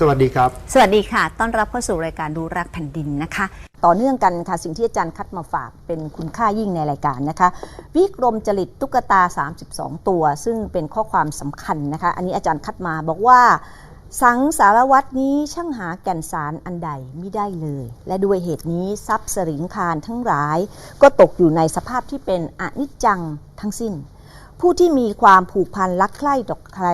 สวัสดีครับ สวัสดีค่ะ ต้อนรับเข้าสู่รายการดูรักแผ่นดินนะคะ ต่อเนื่องกันค่ะสิ่งที่อาจารย์คัดมาฝากเป็นคุณค่ายิ่งในรายการนะคะ วิกรมจริตตุ๊กตา 32 ตัว ซึ่งเป็นข้อความสำคัญนะคะ อันนี้อาจารย์คัดมาบอกว่า สังสารวัตนี้ช่างหาแก่นสารอันใดไม่ได้เลย และด้วยเหตุนี้ทรัพย์สริงคารทั้งหลาย ก็ตกอยู่ในสภาพที่เป็นอนิจจังทั้งสิ้น ผู้ที่มีความผูกพันรักใคร่ต่อใคร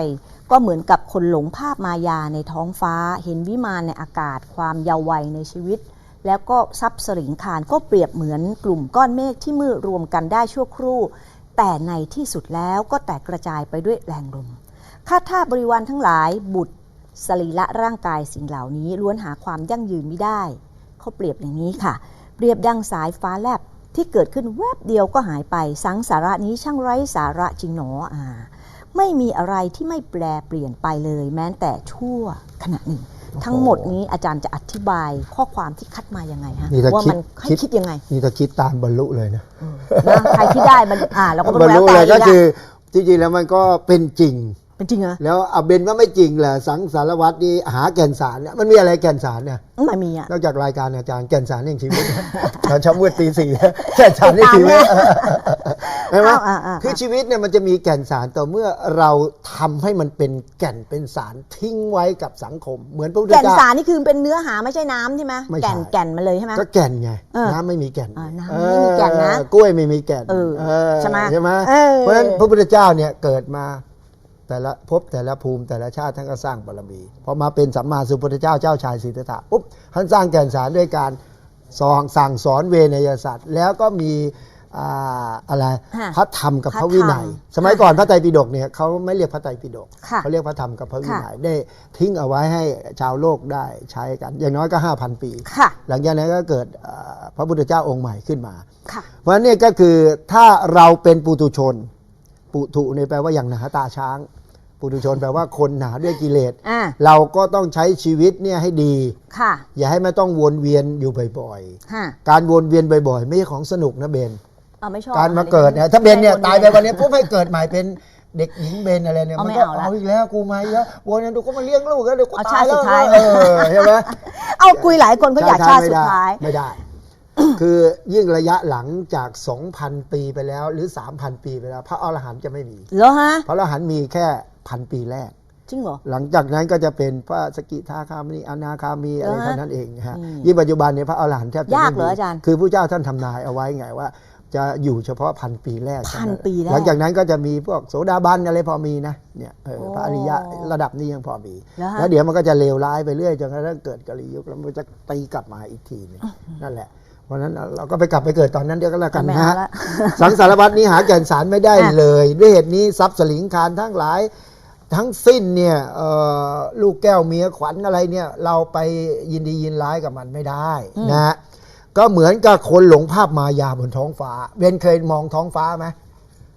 ก็เหมือนกับคนหลงภาพมายาในท้องฟ้า เห็นวิมานในอากาศ ความเยาว์วัยในชีวิต แล้วก็ทรัพย์สริงคารก็เปรียบเหมือนกลุ่มก้อนเมฆที่มืดรวมกันได้ชั่วครู่ แต่ในที่สุดแล้วก็แตกกระจายไปด้วยแรงลมข้าทาบริวารทั้งหลายบุตรสรีระร่างกายสิ่งเหล่านี้ล้วนหาความยั่งยืนไม่ได้เขาเปรียบอย่างนี้ค่ะ เปรียบดังสายฟ้าแลบที่เกิดขึ้นแวบเดียวก็หายไปสังสาระนี้ช่างไร้สาระจริงหนออ่า ไม่มีอะไรที่ไม่แปรเปลี่ยนไปเลย แม้แต่ชั่วขณะหนึ่ง ทั้งหมดนี้อาจารย์จะอธิบายข้อความที่คัดมายังไงฮะนี่ถ้าว่าคิดมันให้คิด คิดยังไงนี่ถ้าคิดตามบรรลุเลยนะ นะใครที่ได้มันอ่าเราก็บรรู้รแล้วลุแต่เลยก็อีกคืออะจริงๆแล้วมันก็เป็นจริง เป็นจริงเหรอแล้วเอาเบนว่าไม่จริงแหละสังสารวัตรนี่หาแก่นสารเนี่ยมันมีอะไรแก่นสารเนี่ยไม่มีอะนอกจากรายการอาจารย์แก่นสารแห่งชีวิตตอนเช้ามืดตีสี่แก่นสารแห่งชีวิตใช่ไหมอ้าวอ่าอ่าคือชีวิตเนี่ยมันจะมีแก่นสารต่อเมื่อเราทำให้มันเป็นแก่นเป็นสารทิ้งไว้กับสังคม เหมือนพระพุทธแก่นเจ้าสารนี่คือเป็นเนื้อหาไม่ใช่น้ำใช่ไหมไม่ใช่แก่นแก่นมาเลยใช่ไหมก็แก่นไงเออน้ำไม่มีแก่นอ่าน้ำไม่มีแก่นนะเออกล้วยไม่มีแก่นเออใช่ไหมใช่ไหมเออเพราะฉะนั้นพระพุทธเจ้าเนี่ยเกิดมา แต่ละภพแต่ละภูมิแต่ละชาติท่านก็สร้างบารมีพอมาเป็นสัมมาสัมพุทธเจ้าเจ้าชายสิทธัตถะปุ๊บท่านสร้างแก่นสารด้วยการสอนสั่งสอนเวนยสัตว์แล้วก็มีอ่าอะไรฮะพระธรรมกับพระพระวินัยธรรมสมัยก่อนพระไตรปิฎกเนี่ยเขาไม่เรียกพระไตรปิฎกค่ะเขาเรียกพระธรรมกับพระวินัยค่ะได้ทิ้งเอาไว้ให้ชาวโลกได้ใช้กัน อย่างน้อยก็ 5,000 ปีค่ะหลังจากนั้นก็เกิดเอ่อพระพุทธเจ้าองค์ใหม่ขึ้นมาค่ะเพราะฉะนั้นเนี่ยก็คือถ้าเราเป็นปุถุชน ปุถุเนี่ยแปลว่าอย่างหนาตาช้าง ปุถุชนแปลว่าคนหนาด้วยกิเลสอ่า เราก็ต้องใช้ชีวิตเนี่ยให้ดี ค่ะ อย่าให้ไม่ต้องวนเวียนอยู่บ่อยฮะๆ การวนเวียนบ่อย ๆ ไม่ใช่ของสนุกนะเบน เอาไม่ชอบการมาอะเกิดเนี่ยถ้าเบนเนี่ยม่ตายไปวันนี้ปุ๊บให้เกิดใหม่เป็นเด็กหญิงเบนอะไรเนี่ยเอามันไม่ก็เอาละเอาอีกแล้วกูมาอีกแล้ววนนั้นดูก็มาเลี้ยงลูกแล้วเดี๋ยวกูเอาตายชาติแล้วสุดท้ายเออใช่ไหมเอาคุยหลายคนก็อยากชาติสุดท้าย ไม่ได้ คือยิ่งระยะหลังจาก 2,000 ปีไปแล้ว หรือ 3,000 ปีไปแล้ว พระอรหันต์จะไม่มี เหรอฮะ พระอรหันต์มีแค่พันปีแรก จริงเหรอ หลังจากนั้นก็จะเป็นพระสกิทาคามีอนาคามีอะไรเหรอฮะเท่านั้นเองนะฮะอืมยิ่งปัจจุบันเนี่ยพระอรหันต์แทบจะยากไม่เหรอมีอาจารย์ คือผู้เจ้าท่านทำนายเอาไว้ไงว่า จะอยู่เฉพาะพันปีแรกพันปีแรกหลังจากนั้นก็จะมีพวกโสดาบันอะไรพอมีนะเนี่ยเออโอ้พระอริยะระดับนี้ยังพอมี เหรอฮะ แล้วเดี๋ยวมันก็จะเลวร้ายไปเรื่อยจนกระทั่งเกิดกาลียุคแล้วมันก็จะตีกลับมาอีกทีหนึงนั่นแหละเพ ราะฉะนั้นเราก็ไปกลับไปเกิดตอนนั้นเดียวก็แล้วกันไม่นะเอาฮะละสังสารวัตนี้หาแก่นสารไม่ได้อะเลย ด้วยเหตุนี้ทรัพย์สลิงคารทั้งหลาย ทั้งสิ้นเนี่ยเอ่อลูกแก้วเมียขวัญอะไรเนี่ย เราไปยินดียินร้ายกับมันไม่ได้นะฮะก็เหมือนกับคนหลงภาพมายาบนท้องฟ้าเบนเคยมองท้องฟ้าไหม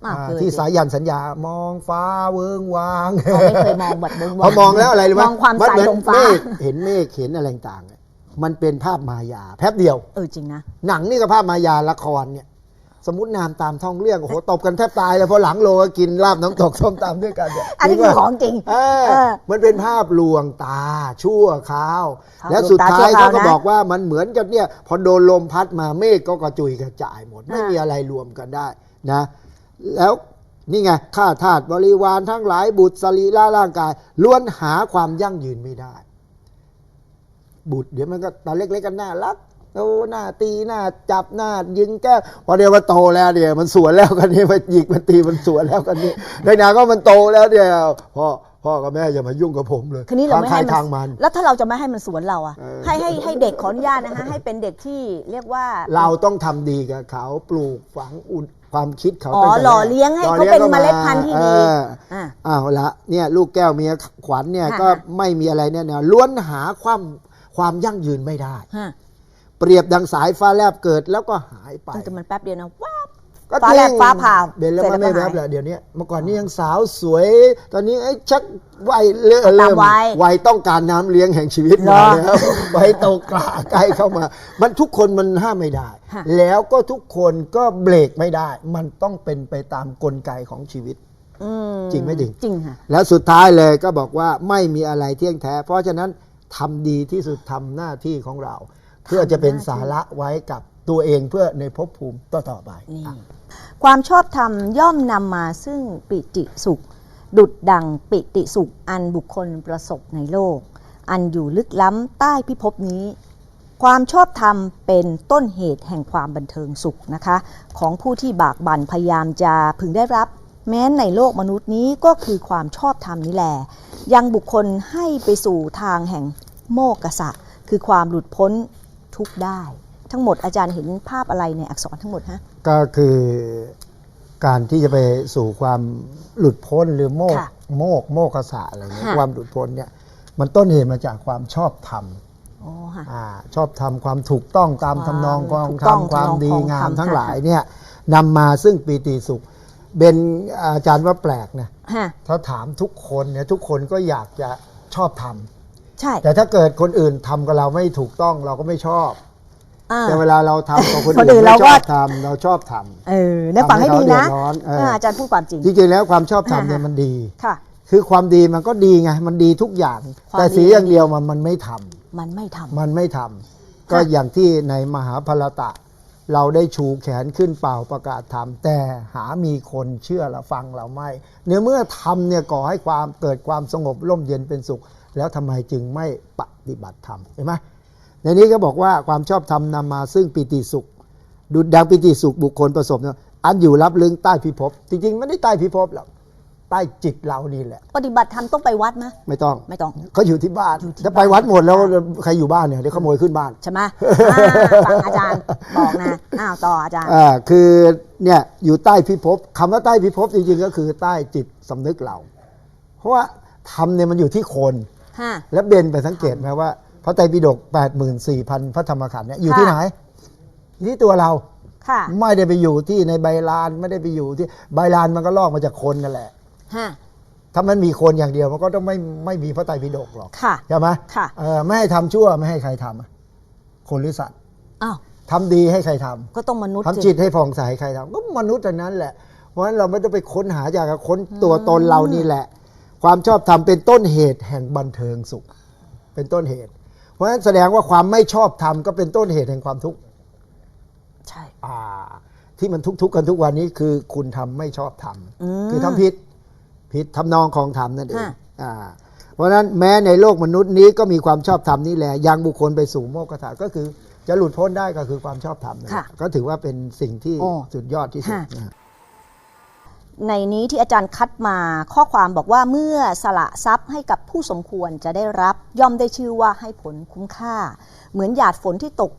อะอ่าเคยที่สิสายันสัญญามองฟ้าเวิงวางเราไม่เคยมองบัดเบิ้งพอมองแล้วอะไรรู้ไหมมองความนใสเหอนของฟ้าเมฆเห็นเมฆเห็นอะไรต่างๆเนี่ย มันเป็นภาพมายาแป๊บเดียว เออจริงนะ หนังนี่ก็ภาพมายาละครเนี่ย สมมตินามตามท้องเรื่องโอ้โหตบกันแทบตายเลยพอหลังโลก็กินลาบน้ำตกส้มตำด้วยกันเนี่ยอันนี้คือของจริง เออเออมันเป็นภาพลวงตา ชั่วคราวภาพแล้วสุดท้ายลวงตาชั่วคราวเขาก็นะบอกว่ามันเหมือนกับเนี่ยพอโดนลมพัดมาเมฆก็กระจุยกระจายหมด ไม่อ่ามีมีอะไรรวมกันได้นะ แล้วนี่ไงข้าทาสบริวารทั้งหลายบุตรสรีระร่างกายล้วนหาความยั่งยืนไม่ได้ บุตรเดี๋ยวมันก็ตอนเล็กๆกันน่ารักโอ้หน้าตีหน้าจับหน้ายิงแก้วพอเดี๋ยวมันโตแล้วเดี๋ยวมันสวนแล้วกันนี่มันหยิกมันตีมันสวนแล้วกันนี่ในนาก็มันโตแล้วเดี๋ยวพ่อพ่อกับแม่อย่ามายุ่งกับผมเลยคืนนี้เราไม่ทางใครให้ทางมัน แล้วถ้าเราจะไม่ให้มันสวนเราอะเออให้ให้ให้เด็กขออนุญาตนะคะให้เป็นเด็กที่เรียกว่า เราต้องทำดีกับเขาปลูกฝังอุ่นความคิดเขาอ๋อตั้งแต่หล่อเลี้ยงให้หเขาเป็นเมล็ดพันธุ์ที่ดีเอออะอ้าวละเนี่ยลูกแก้วเมียขวัญเนี่ยค่ะก็ไม่มีอะไรเนี่ยนะล้วนหาความ ความยั่งยืนไม่ได้ ฮะเปรียบดังสายฟ้าแลบเกิดแล้วก็หายไป แต่มันแป๊บเดียวนะว้าบก็ฟ้าแลบจริงฟ้าผ่าเบนแล้วเสร็จมันไม่แล้วแวก็บหายแหละเดี๋ยวนี้เมื่อก่อนนี้ยังสาวสวย ตอนนี้ไอ้ชักวัยเริ่มตามเริ่มวัยวัยต้องการน้ำเลี้ยงแห่งชีวิตเหรมาอแล้ววัยโตกล้าใกล้เข้ามา มันทุกคนมันห้ามไม่ได้ฮะแล้วก็ทุกคนก็เบรกไม่ได้ มันต้องเป็นไปตามกลไกของชีวิตอืมจริงไม่จริงจริงค่ะแล้วสุดท้ายเลยก็บอกว่าไม่มีอะไรเที่ยงแท้ เพราะฉะนั้น ทำดีที่สุดทำหน้าที่ของเรา เพื่อจะเป็นสาระไว้กับตัวเองเพื่อในภพภูมิต่อๆไปนี่อะความชอบธรรมย่อมนำมาซึ่งปิติสุข ดุดดังปิติสุขอันบุคคลประสบในโลก อันอยู่ลึกล้ำใต้พิภพนี้ ความชอบธรรมเป็นต้นเหตุแห่งความบันเทิงสุขนะคะ ของผู้ที่บากบั่นพยายามจะพึงได้รับ แม้ในโลกมนุษย์นี้ก็คือความชอบธรรมนี้แหละ ยังบุคคลให้ไปสู่ทางแห่งโมกขะคือความหลุดพ้นทุกข์ได้ ทั้งหมดอาจารย์เห็นภาพอะไรในอักษรทั้งหมดฮะก็คือการที่จะไปสู่ความหลุดพ้นหรือโมกค่ะโมกโมกขสะอะไรเงี้ยค่ะความหลุดพ้นเนี่ยมันต้นเหตุมาจากความชอบธรรมโอ้ค่ะอาชอบทำความถูกต้องตามทำนองคขวาอมงถูกต้องทำความดีของงามธรรมทั้งค่ะหลายเนี่ยนำมาซึ่งปีติสุข เป็นอาจารย์ว่าแปลกนะฮะถ้าถามทุกคนเนี่ยทุกคนก็อยากจะชอบทำใช่แต่ถ้าเกิดคนอื่นทำกับเราไม่ถูกต้องเราก็ไม่ชอบ อ่า แต่เวลาเราทำกับคนคนอื่อื่นนไม่เราชก็อบทำเราชอบทำเออเนี่ยฟังให้ดีนะทำให้เขาเดือดร้อนเออเอออาจารย์พูดความจริง จริงๆแล้วความชอบทำเนี่ยอ่าฮะมันดี ค่ะ คือความดีมันก็ดีไงมันดีทุกอย่าง ความแต่ดี สีอย่างเดียวมันมันไม่ทำมันไม่ทำ มันไม่ทำก็อย่างที่ในมหาภารตะ เราได้ชูแขนขึ้นเป่าประกาศธรรมแต่หามีคนเชื่อและฟังเราไม่เนื่อเมื่อทำเนี่ยก่อให้ความเกิดความสงบร่มเย็นเป็นสุข แล้วทำไมจึงไม่ปฏิบัติธรรมเห็นไหมในนี้ก็บอกว่าความชอบธรรมนำมาซึ่งปิติสุขดุดดังปิติสุขบุคคลประสบเนี่ยอันอยู่รับลึงใต้พิภพจริงๆไม่ได้ใต้พิภพหรอก ใต้จิตเรานี่แหละ ปฏิบัติธรรมต้องไปวัดไหมไม่ต้องไม่ต้อง เขาอยู่ที่บ้านอยู่ที่ถ้าไปบ้าน วัดหมดแล้วใครอยู่บ้านเนี่ยเดี๋ยวขโมยขึ้นบ้าน ใช่ไหมอ่าฟังอาจารย์บอกนะอ้าวต่ออาจารย์ อ่าคือเนี่ยอยู่ใต้พิภพคำว่าใต้พิภพจริงๆก็คือใต้จิตสำนึกเรา เพราะว่าธรรมเนี่ยมันอยู่ที่คนฮะและเบนไปสังเกตไหมว่าพระไตรปิฎก84,000 พระธรรมขันธ์เนี่ยอยู่ที่ค่ะไหนอยู่ที่ตัวเรา ค่ะ ไม่ได้ไปอยู่ที่ในใบลานไม่ได้ไปอยู่ที่ใบลานมันก็ลอกมาจากคนนั่นแหละฮะ ถ้ามันมีคนอย่างเดียวมันก็ต้องไม่ไม่มีพระไตรปิฎกหรอกค่ะใช่ไหมค่ะเออไม่ให้ทำชั่วไม่ให้ใครทำอะคนหรือสัตว์อ้าวทำดีให้ใครทำก็ต้องมนุษย์ทำจิตให้ผ่องใสใครทำก็มนุษย์เท่านั้นแหละ เพราะฉะนั้นเราไม่ต้องไปค้นหาจากค้นตัวตนเรานี่แหละ ความชอบธรรมเป็นต้นเหตุแห่งบันเทิงสุข เป็นต้นเหตุ เพราะฉะนั้นแสดงว่าความไม่ชอบธรรมก็เป็นต้นเหตุแห่งความทุกข์ใช่อ่าที่มันทุกข์ๆกันทุกวันนี้คือคุณทำไม่ชอบธรรมอืมคือทำผิด ผิดทำนองของธรรมนั่นเองฮะอ่าเพราะฉะนั้นแม้ในโลกมนุษย์นี้ก็มีความชอบธรรมนี่แหละยังบุคคลไปสู่โมกขถาก็คือจะหลุดพ้นได้ก็คือความชอบธรรมนั่นแหละค่ะก็ถือว่าเป็นสิ่งที่โอ้สุดยอดที่สุดฮะนะในนี้ที่อาจารย์คัดมาข้อความบอกว่าเมื่อสละทรัพย์ให้กับผู้สมควรจะได้รับย่อมได้ชื่อว่าให้ผลคุ้มค่า เหมือนหยาดฝนที่ตก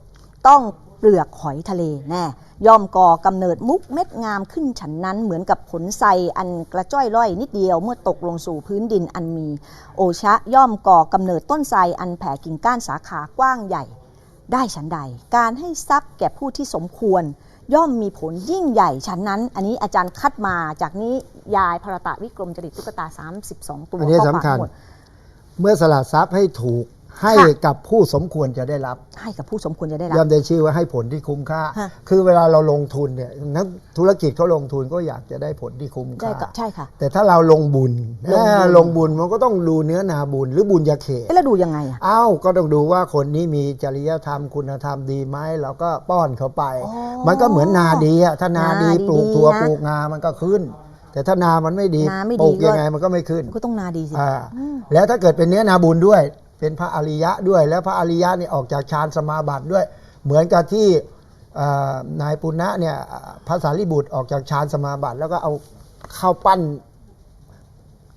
ต้องเป ลือกหอยทะเลแน่ย่อมก่อกำเนิดมุกเม็ดงามขึ้นฉันนั้นเหมือนกับผลไทรอันกระจ้อยร่อยนิดเดียวเมื่อตกลงสู่พื้นดินอันมี โอชะย่อมก่อกำเนิดต้นไทรอันแผ่กิ่งก้านสาขากว้างใหญ่ ได้ฉันใด การให้ทรัพย์แก่ผู้ที่สมควร ย่อมมีผลยิ่งใหญ่ฉันนั้น อันนี้อาจารย์คัดมาจากนี้ยายพรตะวิกรมจริตตุ๊กตา 32 ตัวอันนี้ข้สำคัญวามทั้งหมดเมื่อสละทรัพย์ให้ถูก ให้ค่ะกับผู้สมควรจะได้รับ ให้กับผู้สมควรจะได้รับย่อมได้ชื่อว่าให้ผลที่คุ้มค่าฮะคือเวลาเราลงทุนเนี่ยนักธุรกิจเขาลงทุนก็อยากจะได้ผลที่คุ้มได้ค่าก็ใช่ค่ะ แต่ถ้าเราลงบุญลงบุญเออลงบุญมันก็ต้องดูเนื้อนาบุญหรือบุญยาเขตเอ๊ะแล้วดูยังไงอะเอ้าก็ต้องดูว่าคนนี้มีจริยธรรมคุณธรรมดีไหมเราก็ป้อนเขาไปอ๋อมันก็เหมือนนาดีอะถ้านาดีนาดีปลูกถั่วนะปลูกงามันก็ขึ้นแต่ถ้านามันไม่ดีนาไม่ดีปลูกก็ยังไงมันก็ไม่ขึ้น ก็ต้องนาดีสิอ่าแล้วถ้าเกิดเป็นเนื้อนาบุญด้วย เป็นพระอริยะด้วย แล้วพระอริยะนี่ออกจากฌานสมาบัติด้วย เหมือนกับที่เอ่อนายปุณณะเนี่ยพระสารีบุตรออกจากฌานสมาบัติแล้วก็เอาข้าวปั้น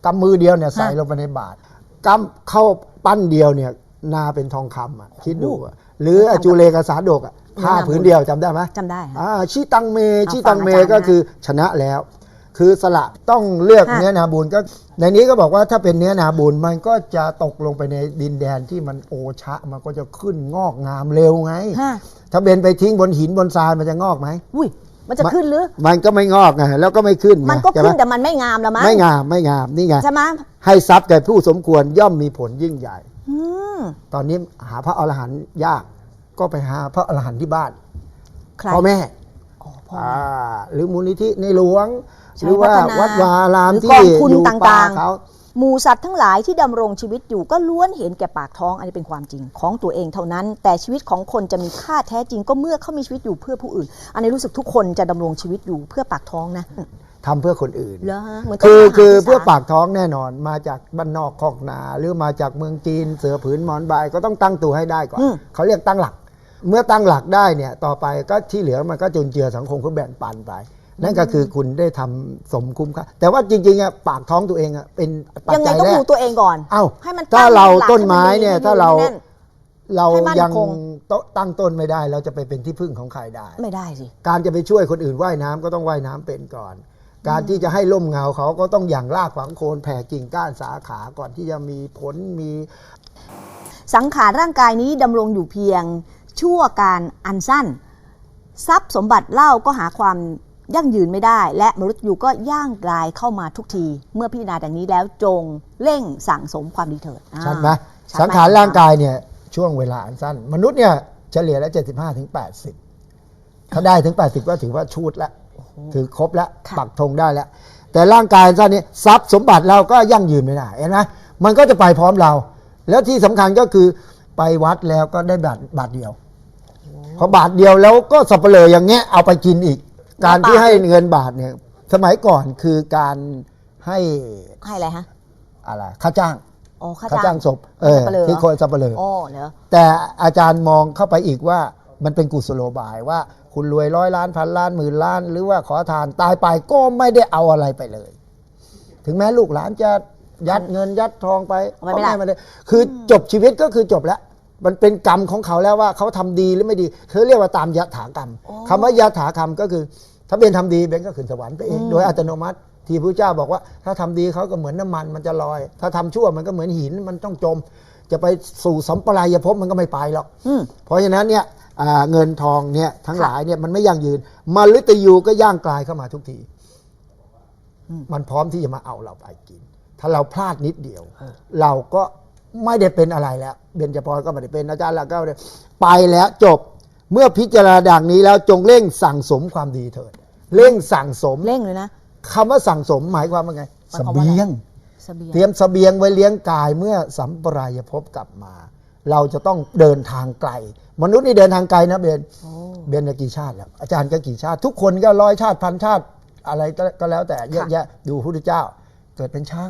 กำมือเดียวเนี่ยใส่ลงไปในบาตรกำเข้าวปั้นเดียวเนี่ยนาเป็นทองคำอะคิดดูอะหรืออจุเลกสาดกอะผ้าผืนเดียวจำได้ไหมจำได้ค่ะอ่าชิตังเมเอาชิตังเมฟังอาจารย์นะก็คือชนะแล้ว คือสละต้องเลือกค่ะเนื้อนาบุญก็ในนี้ก็บอกว่าถ้าเป็นเนื้อนาบุญมันก็จะตกลงไปในดินแดนที่มันโอชะ มันก็จะขึ้นงอกงามเร็วไงฮะถ้าเบนไปทิ้งบนหินบนทรายมันจะงอกไหมอุ้ยมันจะขึ้นหรือ มันก็ไม่งอกไงแล้วก็ไม่ขึ้นไงมันก็ใช่ขึ้นไหแต่มันไม่งามแล้วมั้งไม่งามไม่งามนี่ไงใช่ไหมให้ทรัพย์แก่ผู้สมควรย่อมมีผลยิ่งใหญ่อืมตอนนี้หาพระอรหันต์ยาก ก็ไปหาพระอรหันต์ที่บ้านใครพ่อแม่อ๋อพ่ออ่า หรือมูลนิธิในหลวงใช้หรือว่าพัฒนาวัดวาอารามหรือที่กองทุนอยู่ป่าต่างๆเขาหมูสัตว์ทั้งหลายที่ดำรงชีวิตอยู่ก็ล้วนเห็นแก่ปากท้องอันนี้เป็นความจริงของตัวเองเท่านั้น แต่ชีวิตของคนจะมีค่าแท้จริงก็เมื่อเขามีชีวิตอยู่เพื่อผู้อื่น อันนี้รู้สึกทุกคนจะดำรงชีวิตอยู่เพื่อปากท้องนะทำเพื่อคนอื่นเหรอฮะเหมือนคือต้นไม้คือที่เพื่อสรปากท้องแน่นอน มาจากบ้านนอกคอกนา หรือมาจากเมืองจีน เสือผืนหมอนใบก็ต้องตั้งตัวให้ได้ก่อนอืมเขาเรียกตั้งหลัก เมื่อตั้งหลักได้เนี่ยต่อไปก็ที่เหลือมันก็จุนเจือสังคมก็แบ่งปันไป นั่นก็คือคุณได้ทำสมคุ้มค่าแต่ว่าจริงๆอะปากท้องตัวเองอะเป็นปัจยังไงจัยต้องแรดูกตัวเองก่อนเอ้าให้มันถ้าตั้งเราหลักต้นไม้ให้มันดีเนี่ยให้มันถ้าเราแน่นเราให้มั่นยังคงตั้งต้นไม่ได้ เราจะไปเป็นที่พึ่งของใครได้ ไม่ได้สิการจะไปช่วยคนอื่นว่ายน้ำก็ต้องว่ายน้ำเป็นก่อน การที่จะให้ล่มเงาเขาก็ต้องอย่างรากฝังโคนแผ่กิ่งก้านสาขาก่อนที่จะมีผลมี สังขารร่างกายนี้ดำรงอยู่เพียง ชั่วการอันสั้น ทรัพย์สมบัติเล่าก็หาความยั่งยืนไม่ได้ และมนุษย์อยู่ก็ย่างกลายเข้ามาทุกที เมื่อพิจารณาดังนี้แล้วจงเร่งสั่งสมความดีเถิดอ่าชัดไหมชัดสังขารร่างกายเนี่ยช่วงเวลาอันสั้น มนุษย์เนี่ยเฉลี่ยแล้ว 75ถึง80 ถ้าได้ถึง 80 ก็ถือว่าชูดแล้วถือครบแล้วค่ะปักธงได้แล้ว แต่ร่างกายอันสั้นเนี่ยทรัพย์สมบัติเราก็ยั่งยืนไม่ได้เห็นไหมมันก็จะไปพร้อมเรา แล้วที่สำคัญก็คือ ไปวัดแล้วก็ได้บาทบาทเดียวพอบาทเดียวแล้วก็สับเปลืออย่างเงี้ยเอาไปกินอีก การที่ให้เงินบาทเนี่ย สมัยก่อนคือการให้ให้อะไรฮะอะไรค่าจ้างอ๋อค่าค่าจ้าจ้างงศพเออสับปะเหร่อที่คนสับเปลืออ๋อเหรอแต่อาจารย์มองเข้าไปอีกว่ามันเป็นกุศโลบายว่าคุณรวยร้อยล้านพันล้านหมื่นล้าน หรือว่าขอทานตายไปก็ไม่ได้เอาอะไรไปเลย ถึงแม้ลูกหลานจะยัดเงินยัดทองไปเอาไปไม่ได้ก็ได้คือจบชีวิตก็คือจบแล้ว มันเป็นกรรมของเขาแล้วว่าเขาทำดีหรือไม่ดีเขาเรียกว่าตามยถากรรมคำว่ายถากรรมก็คือ ถ้าเป็นทำดีเบนก็ขึ้นสวรรค์ไปเองโดยอัตโนมัติที่พระเจ้าบอกว่า ถ้าทำดีเขาก็เหมือนน้ำมันมันจะลอย ถ้าทำชั่วมันก็เหมือนหินมันต้องจม จะไปสู่สัมปรายภพมันก็ไม่ไปหรอกอืมเพราะฉะนั้นเนี่ยอ่าเงินทองเนี่ยทั้งหลายเนี่ยมันไม่ยั่งยืนมาฤตยูก็ย่างกลายเข้ามาทุกทีอืมมันพร้อมที่จะมาเอาเราไปกิน ถ้าเราพลาดนิดเดียว เราก็ ไม่ได้เป็นอะไรแล้ว เบญจพรก็ไม่ได้เป็นอาจารย์ละก็ไม่ได้ไปแล้วจบเมื่อพิจารณาดังนี้แล้วจงเร่งสั่งสมความดีเถิดเร่งสั่งสมเร่งเลยนะคำว่าสั่งสมหมายความว่าไงหมายสความว่าอะไรเบียงเสบียงเตรียมเสบียงไว้เลี้ยงกายเมื่อสัมปรายภพกลับมา เราจะต้องเดินทางไกล มนุษย์นี่เดินทางไกลนะเบนโอ้เบนเนี่ยกี่ชาติแล้วอาจารย์ก็กี่ชาติ ทุกคนก็ร้อยชาติพันชาติอะไรก็ก็แล้วแต่เยอะแยะดูพระพุทธเจ้า เกิดเป็นช้าง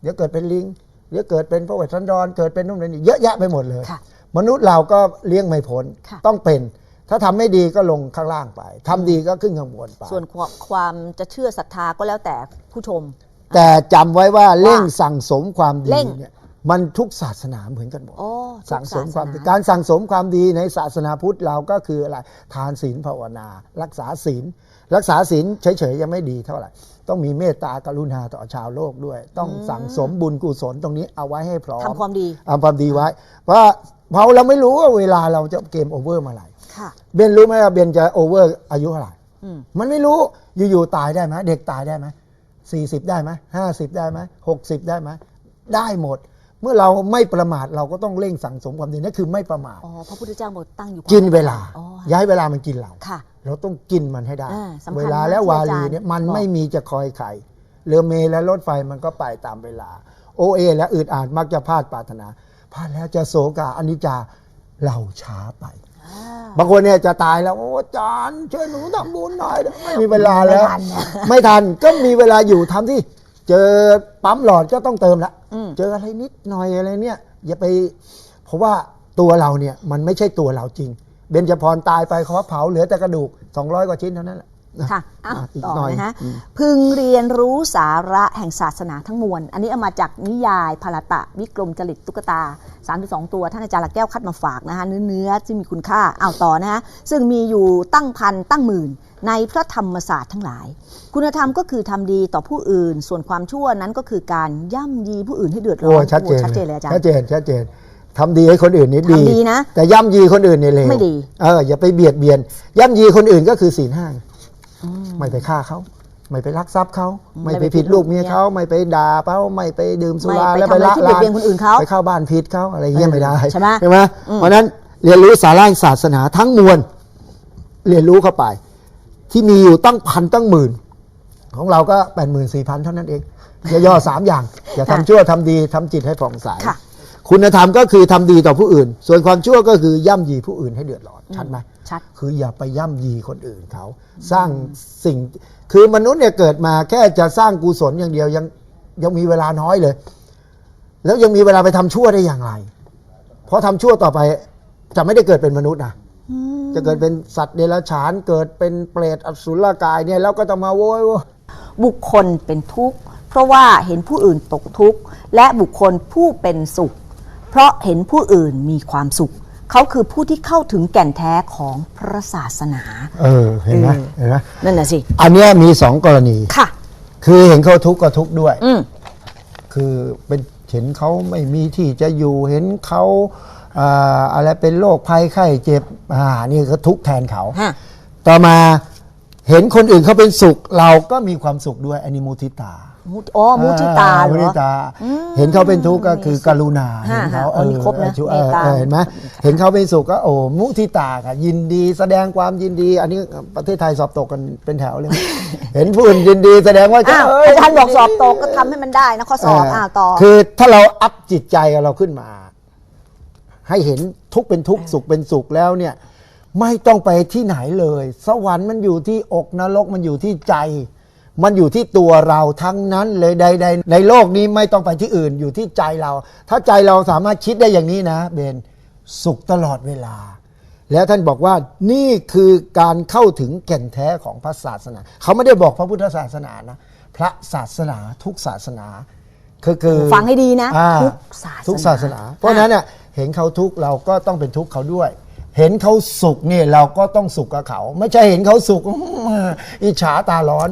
เดี๋ยวเกิดเป็นลิง เดี๋ยวเกิดเป็นพระเวทสันดร เกิดเป็นนู่นนี่เยอะแยะไปหมดเลยค่ะมนุษย์เราก็เลี้ยงไม่พ้นค่ะต้องเป็น ถ้าทำไม่ดีก็ลงข้างล่างไปทำดีก็ขึ้นข้างบนไปส่วนความความจะเชื่อศรัทธาก็แล้วแต่ผู้ชม แต่จำไว้ว่าเร่งสั่งสมความดีเร่งเนี่ยมันทุกศาสนาเหมือนกันหมดโอ้ทุกสั่งสมความดีศสนการสั่งสมความดีในศาสนาพุทธเราก็คืออะไรทานศีลภาวนา รักษาศีลรักษาศีลเฉยๆยังไม่ดีเท่าไหร่ ต้องมีเมตตากรุณาต่อชาวโลกด้วย ต้องสั่งสมบุญกุศลตรงนี้เอาไว้ให้พร้อมทำความดีทำความดีไว้ เพราะเพราะเราไม่รู้ว่าเวลาเราจะเกมโอเวอร์เมื่อไหร่ค่ะเบนรู้ไหมว่าเบนจะโอเวอร์อายุเท่าไหร่อืมมันไม่รู้อยู่ๆตายได้ไหมเด็กตายได้ไหมสี่สิบได้ไหมห้าสิบได้ไหมหกสิบได้ไหมได้หมด เมื่อเราไม่ประมาทเราก็ต้องเร่งสั่งสมความดีนั่นคือไม่ประมาทอ๋อพระพุทธเจ้าบอกตั้งอยู่กินเวลาอ๋อย้ายเวลามันกินเราค่ะ เราต้องกินมันให้ได้อ่าสำคัญเวลาและมากที่วาอาจารลีย์เนี่ยมันบอกไม่มีจะคอยใครเรือเมล์และรถไฟมันก็ไปตามเวลา โอเอ และอืดอาดมักจะพลาดปรารถนาพลาดแล้วจะโศกาอนิจจาเราช้าไปอ่าบางคนเนี่ยจะตายแล้วโอ้อาจารย์ช่วยหนูทำบุญหน่อยไม่มีเวลาแล้ว ไม่ทันนะไม่ทันก็มีเวลาอยู่ทำที่ เจอปั๊มหลอดก็ต้องเติมละอืมเจออะไรนิดหน่อยอะไรเนี่ย อย่าไป เพราะว่าตัวเราเนี่ยมันไม่ใช่ตัวเราจริง เบญจพรตายไปเขาเผาเหลือแต่กระดูก 200 กว่าชิ้นเท่านั้นแหละนค่ะอ้าวอะอีกต่อหน่อยนะฮะอืมพึงเรียนรู้สาระแห่งศาสนาทั้งมวล อันนี้เอามาจากนิยายพลตะวิกรมจริตตุ๊กตา 32 ตัว ท่านอาจารย์ละแก้วคัดมาฝากนะคะเนื้อเนื้อที่มีคุณค่าเอาต่อนะฮะซึ่งมีอยู่ตั้งพันตั้งหมื่น ในพระธรรมศาสตร์ทั้งหลาย คุณธรรมก็คือทำดีต่อผู้อื่น ส่วนความชั่วนั้นก็คือการย่ำยีผู้อื่นให้เดือดร้โอ้อนชัดเจนโอ้ชัดเจนเลยอาจารย์ชัดเจนชัดเจน ทำดีให้คนอื่นนี่ดีทำดีนะ แต่ย่ำยีคนอื่นเนี่ยเลวไม่ดี เอออย่าไปเบียดเบียน ย่ำยีคนอื่นก็คือศีลห้าไม่ไปฆ่าเขาไม่ไปลักทรัพย์เขาไม่ไปผิดลูกเมียเขาไม่ไปด่าเขาไม่ไปดื่มสุราไม่ไปแล้วไปทำอะไรละที่เบียดเบียนคนอื่นเขาไปเข้าบ้านผิดเขาอะไรเงี้ยไม่ได้ใช่ไหมใช่ไหมอืมเพราะฉะนั้นเรียนรู้สาระศาสนาทั้งมวลเรียนรู้เข้าไป ที่มีอยู่ตั้งพันตั้งหมื่น ของเราก็แปดหมื่นสี่พันเท่านั้นเองย่อๆสามอย่าง อย่าทำค่ะชั่วทำดีทำจิตให้ผ่องใส ค่ะคุณธรรมก็คือทำดีต่อผู้อื่น ส่วนความชั่วก็คือย่ำยีผู้อื่นให้เดือดร้อนชัดไหมชัดคืออย่าไปย่ำยีคนอื่นเขา สร้างสิ่ง คือมนุษย์เนี่ยเกิดมาแค่จะสร้างกุศลอย่างเดียวยังยังมีเวลาน้อยเลย แล้วยังมีเวลาไปทำชั่วได้อย่างไร เพราะทำชั่วต่อไปจะไม่ได้เกิดเป็นมนุษย์นะจะเกิดเป็นสัตว์เดรัจฉานเกิดเป็นเปรตอสุรกายเนี่ยแล้วก็จะมาโวยโวยบุคคลเป็นทุกข์เพราะว่าเห็นผู้อื่นตกทุกข์และบุคคลผู้เป็นสุข เพราะเห็นผู้อื่นมีความสุข เขาคือผู้ที่เข้าถึงแก่นแท้ของพระศาสนา เออเห็นไหมเออเห็นไหมนั่นน่ะสิ อันเนี้ยมีสองกรณีค่ะ คือเห็นเขาทุกข์ก็ทุกข์ด้วย อืม คือเป็นเห็นเขาไม่มีที่จะอยู่เห็นเขาอ่าอะไรเป็นโรคภัยไข้เจ็บอ่านี่ก็ทุกข์แทนเขา ฮะ ต่อมาเห็นคนอื่นเขาเป็นสุข เราก็มีความสุขด้วยอันนี้มุทิตา มุอ๋อมุทิตาอ่เหรมุทิอตา เห็นเขาเป็นทุกข์ก็คือกรุณาฮะเห็นเขาฮะอ๋อนี่ครบนะช่วยเมตตาเออเห็นไหมเห็นเขาเป็นสุขก็โอ้มุทิตาค่ะยินดีแสดงความยินดี อันนี้ประเทศไทยสอบตกกันเป็นแถวเลย เห็นผู้อื่นยินดีแสดงว่าจะอ้าวเยอาจารย์บอกสอบตกก็ทำให้มันได้นะข้อสอบอ้าวต่อคือถ้าเราอัพจิตใจเราขึ้นมา ให้เห็นทุกข์เป็นทุกข์สุขเป็นสุขแล้วเนี่ย ไม่ต้องไปที่ไหนเลย สวรรค์มันอยู่ที่อกนรกมันอยู่ที่ใจ มันอยู่ที่ตัวเราทั้งนั้นเลยใด ๆ ในโลกนี้ไม่ต้องไปที่อื่นอยู่ที่ใจเรา ถ้าใจเราสามารถคิดได้อย่างนี้นะเบนสุขตลอดเวลา แล้วท่านบอกว่านี่คือการเข้าถึงแก่นแท้ของพระศาสนา เขาไม่ได้บอกพระพุทธศาสนานะพระศาสนาทุกศาสนาคือคือฟังให้ดีนะอ่าทุกศาสนาทุกศาสนา เพราะฉะนั้นเนี่ยเห็นเขาทุกข์เราก็ต้องเป็นทุกข์เขาด้วย เห็นเขาสุขเนี่ยเราก็ต้องสุขกับเขา ไม่ใช่เห็นเขาสุขอิจฉาตาร้อน